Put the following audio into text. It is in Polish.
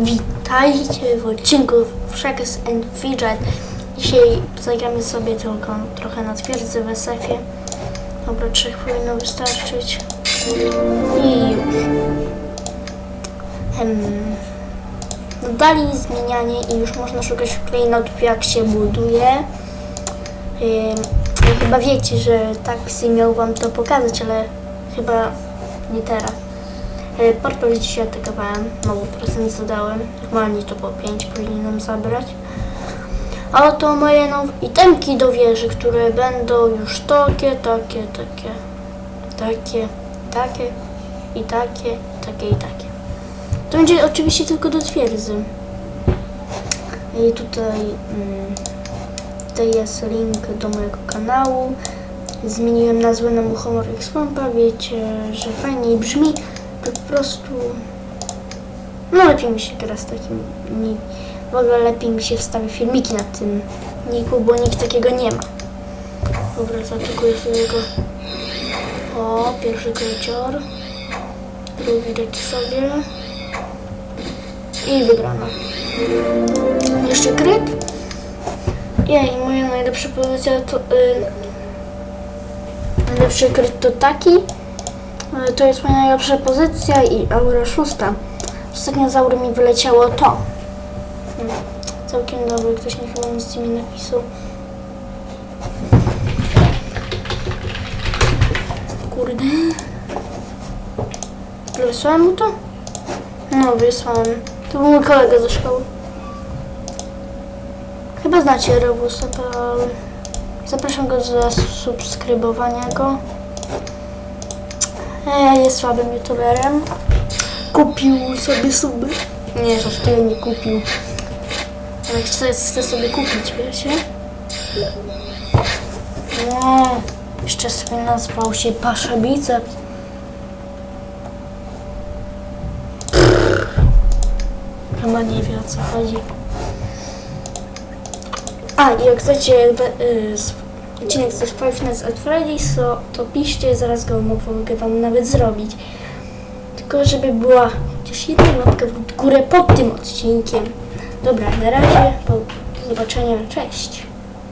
Witajcie w odcinku Shackers and Fidget. Dzisiaj zagramy sobie tylko trochę na twierdzy w SF-ie. Dobra, trzech powinno wystarczyć. I już. Em, dodali zmienianie i już można szukać klejnotów jak się buduje. Chyba wiecie, że taksy miał wam to pokazać, ale chyba nie teraz. E, Portal dzisiaj atakowałem, mało procent zadałem. Normalnie to po 5 powinienem zabrać. A oto moje nowe itemki do wieży, które będą już takie, takie, takie, takie, takie i takie, takie i takie. To będzie oczywiście tylko do twierdzy. I tutaj, mm, tutaj jest link do mojego kanału. Zmieniłem nazwę na Muchomor Expompa, wiecie, że fajniej brzmi. Po prostu, no lepiej mi się gra z takim ni- W ogóle lepiej mi się wstawia filmiki na tym niku, bo nikt takiego nie ma. Dobra, zaatakuję sobie go. O, pierwszy krycior. Drugi taki sobie. I wygrana. Jeszcze kryt. Jej, moja najlepsza pozycja to... Y, najlepszy kryt to taki. Y, To jest moja najlepsza pozycja i aura szósta. Ostatnio z aury mi wyleciało to. Hmm, Całkiem dobry, ktoś mi chyba nic mi napisał. Kurde. Wysłałem mu to? No, wysłałem. To był mój kolega ze szkoły. Chyba znacie Rewusa.pl. Zapraszam go do subskrybowania go. E, jest słabym youtuberem. Kupił sobie suby. Nie, żartuję, nie kupił. Ale chce, chce sobie kupić, wiecie? Nie. Jeszcze sobie nazwał się Pasza Biceps. Chyba nie wie o co chodzi. A, jak chcecie y, s- odcinek z Five Nights at Freddy's, to, to piszcie, zaraz go mogę wam nawet zrobić. Tylko żeby była chociaż jedna łapka w górę pod tym odcinkiem. Dobra, na razie, do zobaczenia, cześć.